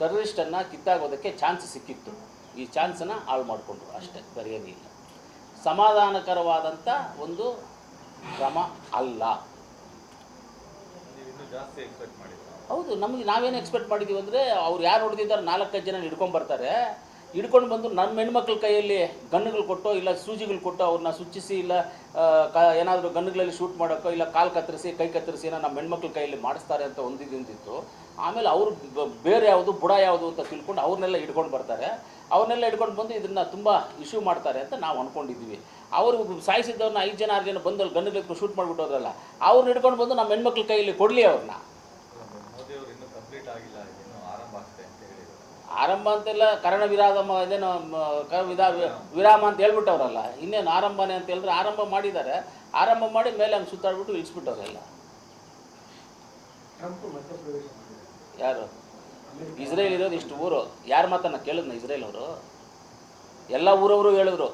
ಟೆರರಿಸ್ಟನ್ನು ಕಿತ್ತಾಗೋದಕ್ಕೆ chance ಸಿಕ್ಕಿತ್ತು. ಈ ಚಾನ್ಸನ್ನು ಹಾಳು ಮಾಡಿಕೊಂಡ್ರು ಅಷ್ಟೇ ಬರೆಯಲಿಲ್ಲ ಸಮಾಧಾನಕರವಾದಂಥ ಒಂದು ಕ್ರಮ ಅಲ್ಲ. ಹೌದು ನಮಗೆ ನಾವೇನು ಎಕ್ಸ್ಪೆಕ್ಟ್ ಮಾಡಿದ್ದೀವಿ ಅಂದರೆ ಅವ್ರು ಯಾರು ಹೊಡೆದಿದ್ದಾರೆ ನಾಲ್ಕೈದು ಜನ ಹಿಡ್ಕೊಂಡು ಬರ್ತಾರೆ. ಹಿಡ್ಕೊಂಡು ಬಂದು ನಮ್ಮ ಹೆಣ್ಮಕ್ಳ ಕೈಯಲ್ಲಿ ಗನ್ನುಗಳು ಕೊಟ್ಟು ಇಲ್ಲ ಸೂಜಿಗಳು ಕೊಟ್ಟು ಅವ್ರನ್ನ ಸುಚ್ಚಿಸಿ ಇಲ್ಲ ಕ, ಏನಾದರೂ ಗನ್ನುಗಳಲ್ಲಿ ಶೂಟ್ ಮಾಡೋಕ್ಕೋ ಇಲ್ಲ ಕಾಲು ಕತ್ತರಿಸಿ, ಕೈ ಕತ್ತರಿಸಿ ಏನೋ ನಮ್ಮ ಹೆಣ್ಮಕ್ಳ ಕೈಯಲ್ಲಿ ಮಾಡಿಸ್ತಾರೆ ಅಂತ ಒಂದಿದ್ದಿತ್ತು ಆಮೇಲೆ ಅವರು ಬೇರೆ ಯಾವುದು, ಬುಡ ಯಾವುದು ಅಂತ ತಿಳ್ಕೊಂಡು ಅವ್ರನ್ನೆಲ್ಲ ಹಿಡ್ಕೊಂಡು ಬರ್ತಾರೆ. ಅವ್ರನ್ನೆಲ್ಲ ಹಿಡ್ಕೊಂಡು ಬಂದು ಇದನ್ನು ತುಂಬ ಇಶ್ಯೂ ಮಾಡ್ತಾರೆ ಅಂತ ನಾವು ಅಂದ್ಕೊಂಡಿದ್ದೀವಿ ಅವರು ಸಾಯಿಸಿದ್ದವ್ರನ್ನ ಐದು ಜನ, ಆರು ಜನ ಬಂದು ಅಲ್ಲಿ ಶೂಟ್ ಮಾಡಿಬಿಟ್ಟೋದ್ರಲ್ಲ ಅವ್ರನ್ನ ಹಿಡ್ಕೊಂಡು ಬಂದು ನಮ್ಮ ಹೆಣ್ಮಕ್ಳ ಕೈಯಲ್ಲಿ ಕೊಡಲಿ ಅವ್ರನ್ನ ಮೋದಿ ಅವರು ಇನ್ನೂ ಕಂಪ್ಲೀಟ್ ಆಗಿಲ್ಲ ಇನ್ನೂ ಆರಂಭ ಆಗ್ತದೆ ಅಂತ ಹೇಳಿದ್ರು ಆರಂಭ ಅಂತೆಲ್ಲ ಕರ್ಣ ವಿರಾಮ ಇದೇನು ವಿಧಾ ವಿರಾಮ ಅಂತ ಹೇಳ್ಬಿಟ್ಟವ್ರಲ್ಲ. ಇನ್ನೇನು ಆರಂಭನೇ ಅಂತ ಹೇಳಿದ್ರೆ ಆರಂಭ ಮಾಡಿದ್ದಾರೆ. ಆರಂಭ ಮಾಡಿ ಮೇಲೆ ಹಂಗೆ ಸುತ್ತಾಡ್ಬಿಟ್ಟು ಇಳಿಸ್ಬಿಟ್ಟವ್ರೆಲ್ಲ. ಯಾರು? ಇಸ್ರೇಲ್ ಇರೋದು ಇಷ್ಟು ಊರು. ಯಾರು ಮಾತನ್ನ ಕೇಳಿದ್ನ ಇಸ್ರೇಲ್ ಅವರು? ಎಲ್ಲ ಊರವರು ಹೇಳಿದ್ರು.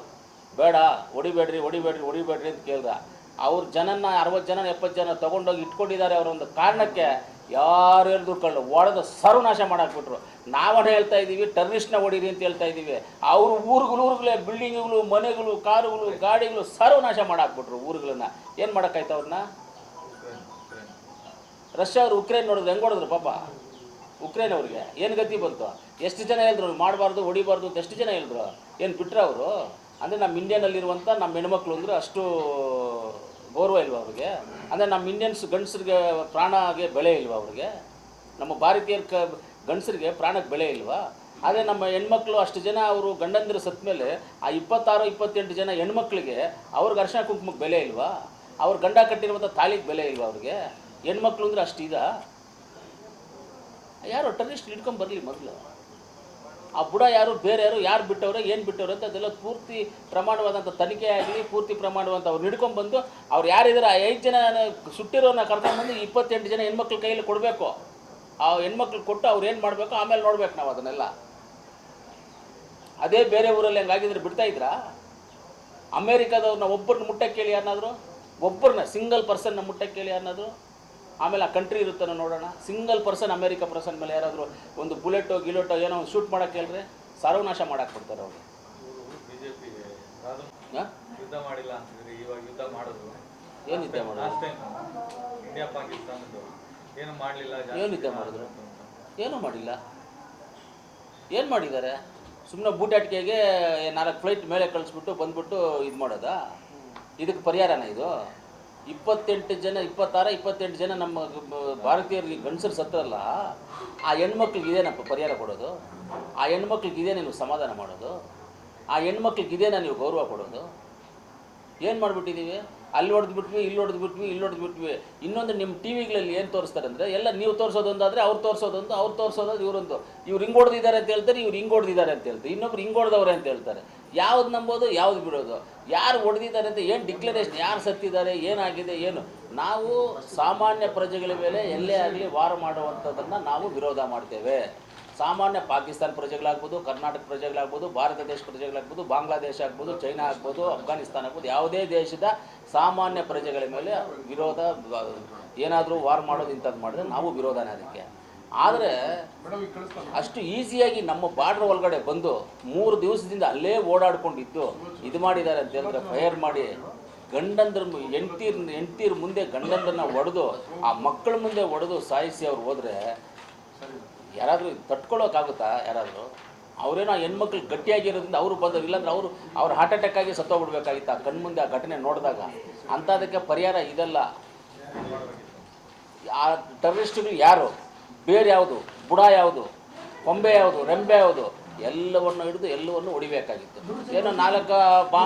ಬೇಡ ಹೊಡಿಬೇಡ್ರಿ ಹೊಡಿಬೇಡ್ರಿ ಹೊಡಿಬೇಡ್ರಿ ಅಂತ ಕೇಳ್ದ. ಅವ್ರ ಜನನ ಅರವತ್ತು ಜನ ಎಪ್ಪತ್ತು ಜನ ತೊಗೊಂಡೋಗಿ ಇಟ್ಕೊಂಡಿದ್ದಾರೆ ಅವರ ಒಂದು ಕಾರಣಕ್ಕೆ ಯಾರು ಹೇಳಿದ್ರು ಕಳ್ಳು ಒಡೆದು ಸರ್ವನಾಶ ಮಾಡಾಕ್ಬಿಟ್ರು. ನಾವೇ ಹೇಳ್ತಾ ಇದ್ದೀವಿ ಟೆರರಿಸ್ಟ್ನ ಹೊಡೀರಿ ಅಂತ ಹೇಳ್ತಾ ಇದ್ದೀವಿ ಅವರು ಊರುಗಳು, ಊರುಗಳೇ, ಬಿಲ್ಡಿಂಗ್ಗಳು, ಮನೆಗಳು, ಕಾರುಗಳು, ಗಾಡಿಗಳು ಸರ್ವನಾಶ ಮಾಡಾಕ್ಬಿಟ್ರು ಊರುಗಳನ್ನ. ಏನು ಮಾಡೋಕ್ಕಾಯ್ತು ಅವ್ರನ್ನ ರಷ್ಯಾ ಅವರು ಉಕ್ರೇನ್ ನೋಡಿದ್ರು ಹೆಂಗೆ ಹೊಡೆದ್ರು ಪಾಪ? ಉಕ್ರೇನ್ ಅವ್ರಿಗೆ. ಏನು ಗತಿ ಬಂತು? ಎಷ್ಟು ಜನ ಹೇಳಿದ್ರು, ಮಾಡಬಾರ್ದು, ಹೊಡಿಬಾರ್ದು ಅಂತ ಎಷ್ಟು ಜನ ಹೇಳಿದ್ರು? ಏನು ಬಿಟ್ರೆ ಅವರು? ಅಂದರೆ ನಮ್ಮ ಇಂಡಿಯಾನಲ್ಲಿರುವಂಥ ನಮ್ಮ ಹೆಣ್ಮಕ್ಳು ಅಂದರೆ ಅಷ್ಟು ಗೌರವ ಇಲ್ವಾ ಅವ್ರಿಗೆ? ಅಂದರೆ ನಮ್ಮ ಇಂಡಿಯನ್ಸ್ ಗಂಡಸರಿಗೆ ಪ್ರಾಣಗೆ ಬೆಲೆ ಇಲ್ವಾ ಅವ್ರಿಗೆ? ನಮ್ಮ ಭಾರತೀಯರ ಕ ಗಂಡಸರಿಗೆ ಪ್ರಾಣಕ್ಕೆ ಬೆಲೆ ಇಲ್ವಾ? ಆದರೆ ನಮ್ಮ ಹೆಣ್ಮಕ್ಳು ಅಷ್ಟು ಜನ ಅವರು ಗಂಡಂದಿರು ಸತ್ತ ಮೇಲೆ ಆ ಇಪ್ಪತ್ತಾರು, ಇಪ್ಪತ್ತೆಂಟು ಜನ ಹೆಣ್ಮಕ್ಳಿಗೆ ಅವ್ರಿಗೆ ಅರ್ಶನ ಕುಂಕುಮಕ್ಕೆ ಬೆಲೆ ಇಲ್ವಾ? ಅವ್ರ ಗಂಡ ಕಟ್ಟಿರುವಂಥ ತಾಳಿಗೆ ಬೆಲೆ ಇಲ್ವಾ ಅವ್ರಿಗೆ? ಹೆಣ್ಮಕ್ಳು ಅಂದರೆ ಅಷ್ಟು ಇದ? ಯಾರು ಟೆರರಿಸ್ಟ್ ಹಿಡ್ಕೊಂಡು ಬರಲಿ ಮೊದಲು. ಆ ಬುಡ ಯಾರು, ಬೇರೆ ಯಾರು ಯಾರು ಬಿಟ್ಟವ್ರೆ, ಏನು ಬಿಟ್ಟವ್ರೆ ಅಂತ ಅದೆಲ್ಲ ಪೂರ್ತಿ ಪ್ರಮಾಣವಾದಂಥ ತನಿಖೆ ಆಗಲಿ, ಪೂರ್ತಿ ಪ್ರಮಾಣವಾದಂಥ ಅವ್ರು ಹಿಡ್ಕೊಂಡ್ಬಂದು ಅವ್ರು ಯಾರಿದ್ದಾರೆ ಆ ಐದು ಜನ ಸುಟ್ಟಿರೋನ ಕರ್ಕೊಂಡ್ಬಂದು ಇಪ್ಪತ್ತೆಂಟು ಜನ ಹೆಣ್ಮಕ್ಳು ಕೈಯಲ್ಲಿ ಕೊಡಬೇಕು. ಆ ಹೆಣ್ಮಕ್ಳು ಕೊಟ್ಟು ಅವ್ರು ಏನು ಮಾಡಬೇಕು, ಆಮೇಲೆ ನೋಡ್ಬೇಕು ನಾವು ಅದನ್ನೆಲ್ಲ. ಅದೇ ಬೇರೆ ಊರಲ್ಲಿ ಹಂಗಾಗಿದ್ರೆ ಬಿಡ್ತಾ ಇದ್ರಾ? ಅಮೇರಿಕಾದವ್ರನ್ನ ಒಬ್ಬರನ್ನ ಮುಟ್ಟಕ್ಕೆ ಕೇಳಿ ಒಬ್ಬರನ್ನ ಸಿಂಗಲ್ ಪರ್ಸನ್ನ ಮುಟ್ಟಕ್ಕೆ ಕೇಳಿ ಯಾರನ್ನಾದ್ರು ಆಮೇಲೆ ಆ ಕಂಟ್ರಿ ಇರುತ್ತಾನೆ ನೋಡೋಣ. ಸಿಂಗಲ್ ಪರ್ಸನ್ ಅಮೇರಿಕ ಪರ್ಸನ್ ಮೇಲೆ ಯಾರಾದರೂ ಒಂದು ಬುಲೆಟೋ ಗಿಲೆಟೋ ಏನೋ ಒಂದು ಶೂಟ್ ಮಾಡಕ್ಕೆ ಹೇಳಿದ್ರೆ ಸರ್ವನಾಶ ಮಾಡಕ್ಕೆ ಕೊಡ್ತಾರೆ ಅವರು ಯುದ್ಧ ಮಾಡಿಲ್ಲ ಅಂತಿದ್ರೆ ಇವಾಗ ಯುದ್ಧ ಮಾಡಿದ್ರು ಏನು ಯುದ್ಧ ಮಾಡಿದ್ರು? ಇಂಡಿಯಾ ಪಾಕಿಸ್ತಾನದ್ದು ಏನು ಮಾಡಲಿಲ್ಲ ಏನು ಯುದ್ಧ ಮಾಡಿದ್ರು? ಏನೂ ಮಾಡಿಲ್ಲ. ಏನು ಮಾಡಿದ್ದಾರೆ? ಸುಮ್ಮನೆ ಬೂಟಾಟಿಕೆಗೆ ನಾಲ್ಕು ಫ್ಲೈಟ್ ಮೇಲೆ ಕಳಿಸ್ಬಿಟ್ಟು ಬಂದ್ಬಿಟ್ಟು ಇದು ಮಾಡೋದಾ? ಇದಕ್ಕೆ ಪರಿಹಾರನ ಇದು? ಇಪ್ಪತ್ತೆಂಟು ಜನ, ಇಪ್ಪತ್ತಾರ, ಇಪ್ಪತ್ತೆಂಟು ಜನ ನಮ್ಮ ಭಾರತೀಯರಿಗೆ ಗಂಡಸರು ಸತ್ತರಲ್ಲ, ಆ ಹೆಣ್ಮಕ್ಳಿಗೆ ಇದೇನಪ್ಪ ಪರಿಹಾರ ಕೊಡೋದು? ಆ ಹೆಣ್ಮಕ್ಳಿಗೆ ಇದೇನ ನೀವು ಸಮಾಧಾನ ಮಾಡೋದು? ಆ ಹೆಣ್ಮಕ್ಳಿಗೆ ಇದೇನ ನೀವು ಗೌರವ ಕೊಡೋದು? ಏನು ಮಾಡಿಬಿಟ್ಟಿದ್ದೀವಿ ಅಲ್ಲಿ ಹೊಡೆದು ಬಿಟ್ವಿ, ಇಲ್ಲಿ ಹೊಡೆದು ಬಿಟ್ವಿ, ಇಲ್ಲಿ ಹೊಡೆದು ಬಿಟ್ವಿ. ಇನ್ನೊಂದು ನಿಮ್ಮ ಟಿ ವಿಗಳಲ್ಲಿ ಏನು ತೋರಿಸ್ತಾರೆ ಅಂದರೆ ಎಲ್ಲ ನೀವು ತೋರಿಸೋದೊಂದಾದರೆ ಅವ್ರು ತೋರಿಸೋದೊಂದು ಅವ್ರು ತೋರಿಸೋದು ಇವರೊಂದು ಇವ್ರು ಹಿಂಗೆ ಹೊಡೆದಿದ್ದಾರೆ ಅಂತ ಹೇಳ್ತಾರೆ, ಇವ್ರು ಹಿಂಗೆ ಹೊಡೆದಿದ್ದಾರೆ ಅಂತ ಹೇಳ್ತಾರೆ. ಇನ್ನೊಬ್ರು ಹಿಂಗೆ ಹೊಡೆದವ್ರೆ ಅಂತ ಹೇಳ್ತಾರೆ. ಯಾವ್ದು ನಂಬೋದು, ಯಾವ್ದು ಬಿಡೋದು. ಯಾರು ಹೊಡೆದಿದ್ದಾರೆ ಅಂತ ಏನು ಡಿಕ್ಲರೇಷನ್ ಯಾರು ಸತ್ತಿದ್ದಾರೆ, ಏನಾಗಿದೆ, ಏನು. ನಾವು ಸಾಮಾನ್ಯ ಪ್ರಜೆಗಳ ಮೇಲೆ ಎಲ್ಲೇ ಆಗಲಿ ವಾರ ಮಾಡುವಂಥದ್ದನ್ನು ನಾವು ವಿರೋಧ ಮಾಡ್ತೇವೆ. ಸಾಮಾನ್ಯ ಪಾಕಿಸ್ತಾನ ಪ್ರಜೆಗಳಾಗ್ಬೋದು, ಕರ್ನಾಟಕ ಪ್ರಜೆಗಳಾಗ್ಬೋದು, ಭಾರತ ದೇಶ ಪ್ರಜೆಗಳಾಗ್ಬೋದು, ಬಾಂಗ್ಲಾದೇಶ ಆಗ್ಬೋದು, ಚೈನಾ ಆಗ್ಬೋದು, ಅಫ್ಘಾನಿಸ್ತಾನ ಆಗ್ಬೋದು, ಯಾವುದೇ ದೇಶದ ಸಾಮಾನ್ಯ ಪ್ರಜೆಗಳ ಮೇಲೆ ವಿರೋಧ, ಏನಾದರೂ ವಾರ್ ಮಾಡೋದು ಇಂಥದ್ದು ಮಾಡಿದ್ರೆ ನಾವು ವಿರೋಧನೇ ಅದಕ್ಕೆ. ಆದರೆ ಅಷ್ಟು ಈಸಿಯಾಗಿ ನಮ್ಮ ಬಾರ್ಡರ್ ಒಳಗಡೆ ಬಂದು ಮೂರು ದಿವಸದಿಂದ ಅಲ್ಲೇ ಓಡಾಡ್ಕೊಂಡಿದ್ದು ಇದು ಮಾಡಿದ್ದಾರೆ ಅಂತ ಹೇಳಿದ್ರೆ ಫೈರ್ ಮಾಡಿ ಗಂಡಂದ್ರ ಎಂಟೀರ್ ಎಂಟೀರ್ ಮುಂದೆ ಗಂಡಂದ್ರನ್ನ ಒಡೆದು ಆ ಮಕ್ಕಳ ಮುಂದೆ ಒಡೆದು ಸಾಯಿಸಿ ಅವ್ರು ಹೋದ್ರೆ ಯಾರಾದರೂ ತಟ್ಕೊಳ್ಳೋಕ್ಕಾಗುತ್ತಾ ಯಾರಾದರೂ? ಅವರೇನೋ ಆ ಹೆಣ್ಮಕ್ಳು ಗಟ್ಟಿಯಾಗಿರೋದ್ರಿಂದ ಅವರು ಬಂದರು ಇಲ್ಲಾಂದ್ರೆ ಅವರು ಅವ್ರ ಹಾರ್ಟ್ ಅಟ್ಯಾಕ್ ಆಗಿ ಸತ್ತೋಗ್ಬಿಡ್ಬೇಕಾಗಿತ್ತು ಆ ಕಣ್ಮುಂದೆ ಆ ಘಟನೆ ನೋಡಿದಾಗ? ಅಂಥದಕ್ಕೆ ಪರಿಹಾರ ಇದಲ್ಲ. ಆ ಟೆರರಿಸ್ಟ್ಗಳು ಯಾರು? ಬೇರೆ ಯಾವುದು? ಬುಡ ಯಾವುದು? ಕೊಂಬೆ ಯಾವುದು? ರೆಂಬೆ ಯಾವುದು? ಎಲ್ಲವನ್ನು ಹಿಡಿದು ಎಲ್ಲವನ್ನು ಹೊಡಿಬೇಕಾಗಿತ್ತು. ಏನೋ ನಾಲ್ಕು ಬಾ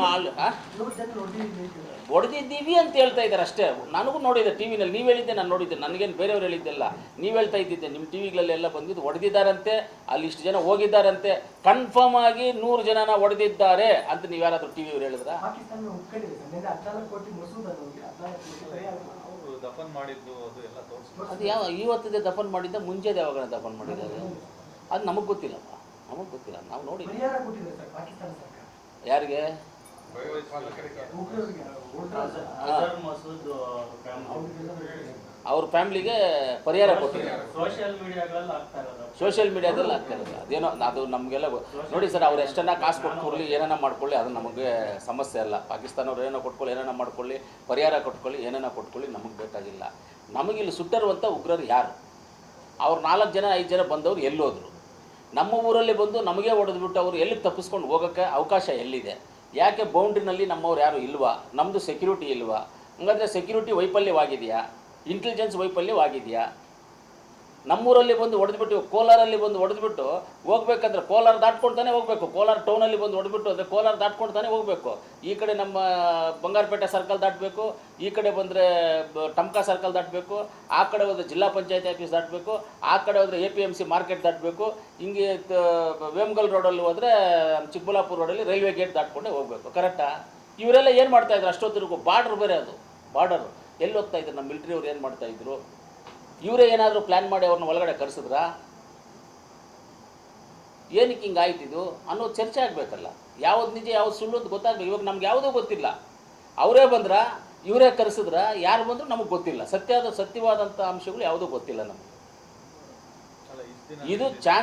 ಹೊಡೆದಿದ್ದೀವಿ ಅಂತ ಹೇಳ್ತಾ ಇದ್ದಾರೆ ಅಷ್ಟೇ. ನನಗೂ ನೋಡಿದೆ ಟಿ ವಿನಲ್ಲಿ. ನೀವು ಹೇಳಿದ್ದೆ, ನಾನು ನೋಡಿದ್ದೆ. ನನಗೇನು ಬೇರೆಯವ್ರು ಹೇಳಿದ್ದಿಲ್ಲ. ನೀವು ಹೇಳ್ತಾ ಇದ್ದಿದ್ದೆ ನಿಮ್ಮ ಟಿ ವಿಗಳಲ್ಲೆಲ್ಲ ಬಂದಿದ್ದು ಹೊಡೆದಿದ್ದಾರಂತೆ, ಅಲ್ಲಿ ಇಷ್ಟು ಜನ ಹೋಗಿದ್ದಾರಂತೆ. ಕನ್ಫರ್ಮ್ ಆಗಿ ನೂರು ಜನನ ಹೊಡೆದಿದ್ದಾರೆ ಅಂತ ನೀವು ಯಾರಾದರೂ ಟಿ ವಿಯವ್ರು ಹೇಳಿದ್ರಾ? ಮಸೂದ್ ದಫನ್ ಮಾಡಿದ್ದು ಅದು ಎಲ್ಲ ತೋರಿಸ್ತಾರೆ ಅದು ಯಾವ ಇವತ್ತಿದೆ ದಫನ್ ಮಾಡಿದ್ದ ಮುಂಚೆದು ಯಾವಾಗ ದಫನ್ ಮಾಡಿದ್ದಾರೆ ಅದು. ನಮಗೆ ಗೊತ್ತಿಲ್ಲಪ್ಪ. ನಮಗೆ ಗೊತ್ತಿಲ್ಲ. ನಾವು ನೋಡಿ ಪರಿಹಾರ ಕೊಟ್ಟಿದೆ ಸರ್ ಪಾಕಿಸ್ತಾನ ಸರ್ಕಾರ. ಯಾರಿಗೆ. ಅವ್ರಿಗೆಲ್ಲ ಅವ್ರ ಫ್ಯಾಮ್ಲಿಗೆ ಪರಿಹಾರ ಕೊಟ್ಟಿದ್ದಾರೆ ಸೋಷಿಯಲ್ ಆಗ್ತಾ ಇರೋದು. ಮೀಡಿಯಾದಲ್ಲಿ ಆಗ್ತಿರೋದು ಅದೇನೋ ಅದು ನಮಗೆಲ್ಲ ನೋಡಿ ಸರ್ ಅವ್ರು ಎಷ್ಟನ್ನ ಕಾಸು ಕೊಟ್ಕೊಳ್ಳಿ ಏನೇನ ಮಾಡ್ಕೊಳ್ಳಿ ಅದು ನಮಗೆ ಸಮಸ್ಯೆ ಅಲ್ಲ. ಪಾಕಿಸ್ತಾನವ್ರು ಏನೋ ಕೊಟ್ಕೊಳ್ಳಿ ಏನೇನ ಮಾಡ್ಕೊಳ್ಳಿ ಪರಿಹಾರ ಕೊಟ್ಕೊಳ್ಳಿ ಏನೇನ ಕೊಟ್ಕೊಳ್ಳಿ ನಮಗೆ ಬೇಕಾಗಿಲ್ಲ. ನಮಗಿಲ್ಲಿ ಸುಟ್ಟರುವಂಥ ಉಗ್ರರು ಯಾರು? ಅವ್ರು ನಾಲ್ಕು ಜನ ಐದು ಜನ ಬಂದವರು ಎಲ್ಲೋದ್ರು. ನಮ್ಮ ಊರಲ್ಲಿ ಬಂದು ನಮಗೆ ಹೊಡೆದ್ಬಿಟ್ಟು ಅವರು ಎಲ್ಲಿ ತಪ್ಪಿಸ್ಕೊಂಡು ಹೋಗೋಕ್ಕೆ ಅವಕಾಶ ಎಲ್ಲಿದೆ? ಯಾಕೆ ಬೌಂಡ್ರಿನಲ್ಲಿ ನಮ್ಮವ್ರು ಯಾರು ಇಲ್ವಾ? ನಮ್ಮದು ಸೆಕ್ಯೂರಿಟಿ ಇಲ್ವಾ? ಹಂಗಂದ್ರೆ ಸೆಕ್ಯೂರಿಟಿ ವೈಫಲ್ಯವಾಗಿದೆಯಾ? ಇಂಟೆಲಿಜೆನ್ಸ್ ವೈಫಲ್ಯವಾಗಿದೆಯಾ? ನಮ್ಮೂರಲ್ಲಿ ಬಂದು ಹೊಡೆದ್ಬಿಟ್ಟು ಕೋಲಾರಲ್ಲಿ ಬಂದು ಹೊಡೆದ್ಬಿಟ್ಟು ಹೋಗ್ಬೇಕಂದ್ರೆ ಕೋಲಾರ ದಾಟ್ಕೊಳ್ತಾನೆ ಹೋಗ್ಬೇಕು. ಕೋಲಾರ ಟೌನಲ್ಲಿ ಬಂದು ಹೊಡೆದ್ಬಿಟ್ಟು ಅಂದರೆ ಕೋಲಾರ ದಾಟ್ಕೊಳ್ತಾನೆ ಹೋಗ್ಬೇಕು. ಈ ಕಡೆ ನಮ್ಮ ಬಂಗಾರಪೇಟೆ ಸರ್ಕಲ್ ದಾಟಬೇಕು, ಈ ಕಡೆ ಬಂದರೆ ಟಮ್ಕಾ ಸರ್ಕಲ್ ದಾಟಬೇಕು, ಆ ಕಡೆ ಹೋದರೆ ಜಿಲ್ಲಾ ಪಂಚಾಯತಿ ಆಫೀಸ್ ದಾಟಬೇಕು, ಆ ಕಡೆ ಹೋದರೆ A P M C market ದಾಟಬೇಕು, ಹಿಂಗೆ ವೇಮಗಲ್ ರೋಡಲ್ಲಿ ಹೋದರೆ ಚಿಕ್ಕಬಳ್ಳಾಪುರ ರೋಡಲ್ಲಿ ರೈಲ್ವೆ ಗೇಟ್ ದಾಟ್ಕೊಂಡೇ ಹೋಗ್ಬೇಕು. ಕರೆಕ್ಟಾ ಇವರೆಲ್ಲ ಏನು ಮಾಡ್ತಾಯಿದ್ರು ಅಷ್ಟೊತ್ತಿಗೂ ಬಾರ್ಡ್ರ್ ಬೇರೆ ಅದು. ಬಾರ್ಡರ್ ಎಲ್ಲಿ ಹೋಗ್ತಾ ಇದ್ರು ನಮ್ಮ ಮಿಲಿಟ್ರಿ ಅವ್ರು ಏನು ಮಾಡ್ತಾಯಿದ್ರು ಇವರೇ ಏನಾದರೂ ಪ್ಲ್ಯಾನ್ ಮಾಡಿ ಅವ್ರನ್ನ ಒಳಗಡೆ ಕರೆಸಿದ್ರಾ? ಏನಕ್ಕೆ ಹಿಂಗೆ ಆಯ್ತಿದು ಅನ್ನೋ ಚರ್ಚೆ ಆಗಬೇಕಲ್ಲ. ಯಾವ್ದು ನಿಜ ಯಾವ್ದು ಸುಳ್ಳು ಅಂತ ಗೊತ್ತಾಗಬೇಕು. ಇವಾಗ ನಮ್ಗೆ ಯಾವುದೂ ಗೊತ್ತಿಲ್ಲ. ಅವರೇ ಬಂದ್ರ? ಇವರೇ ಕರೆಸಿದ್ರ? ಯಾರು ಬಂದರೂ ನಮಗೆ ಗೊತ್ತಿಲ್ಲ. ಸತ್ಯದ ಸತ್ಯವಾದಂಥ ಅಂಶಗಳು ಯಾವುದೂ ಗೊತ್ತಿಲ್ಲ ನಮಗೆ. ಇದು ಚಾನ್ಸ್